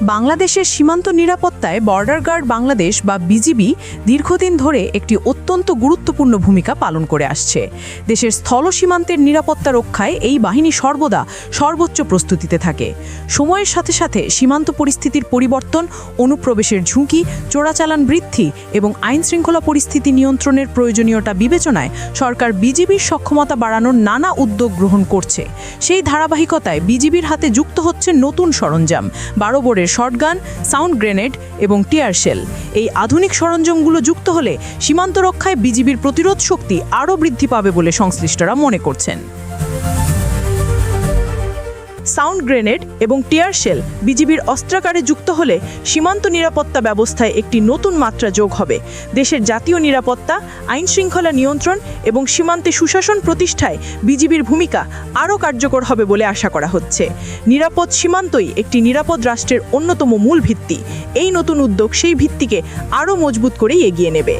বাংলাদেশের সীমান্ত নিরাপত্তায় বর্ডার গার্ড বাংলাদেশ বা বিজিবি দীর্ঘদিন ধরে একটি অত্যন্ত গুরুত্বপূর্ণ ভূমিকা পালন করে আসছে। দেশের স্থল সীমান্তের নিরাপত্তা রক্ষায় এই বাহিনী সর্বদা সর্বোচ্চ প্রস্তুতিতে থাকে। সময়ের সাথে সাথে সীমান্ত পরিস্থিতির পরিবর্তন, অনুপ্রবেশের ঝুঁকি, চোরাচালান বৃদ্ধি এবং আইন শৃঙ্খলা পরিস্থিতি নিয়ন্ত্রণের প্রয়োজনীয়তা বিবেচনায় সরকার বিজিবির সক্ষমতা বাড়ানোর নানা উদ্যোগ গ্রহণ করছে। সেই ধারাবাহিকতায় বিজিবির হাতে যুক্ত হচ্ছে নতুন সরঞ্জাম। বারো বোরের শটগান, সাউন্ড গ্রেনেড এবং টিয়ার শেল। এই আধুনিক সরঞ্জামগুলো যুক্ত হলে সীমান্ত রক্ষায় বিজিবির প্রতিরোধ শক্তি আরও বৃদ্ধি পাবে বলে সংশ্লিষ্টরা মনে করছেন। সাউন্ড গ্রেনেড এবং টিয়ার শেল বিজিবির অস্ত্রাকারে যুক্ত হলে সীমান্ত নিরাপত্তা ব্যবস্থায় একটি নতুন মাত্রা যোগ হবে। দেশের জাতীয় নিরাপত্তা, আইন শৃঙ্খলা নিয়ন্ত্রণ এবং সীমান্তে সুশাসন প্রতিষ্ঠায় বিজিবির ভূমিকা আরও কার্যকর হবে বলে আশা করা হচ্ছে। নিরাপদ সীমান্তই একটি নিরাপদ রাষ্ট্রের অন্যতম মূল ভিত্তি। এই নতুন উদ্যোগ সেই ভিত্তিকে আরও মজবুত করেই এগিয়ে নেবে।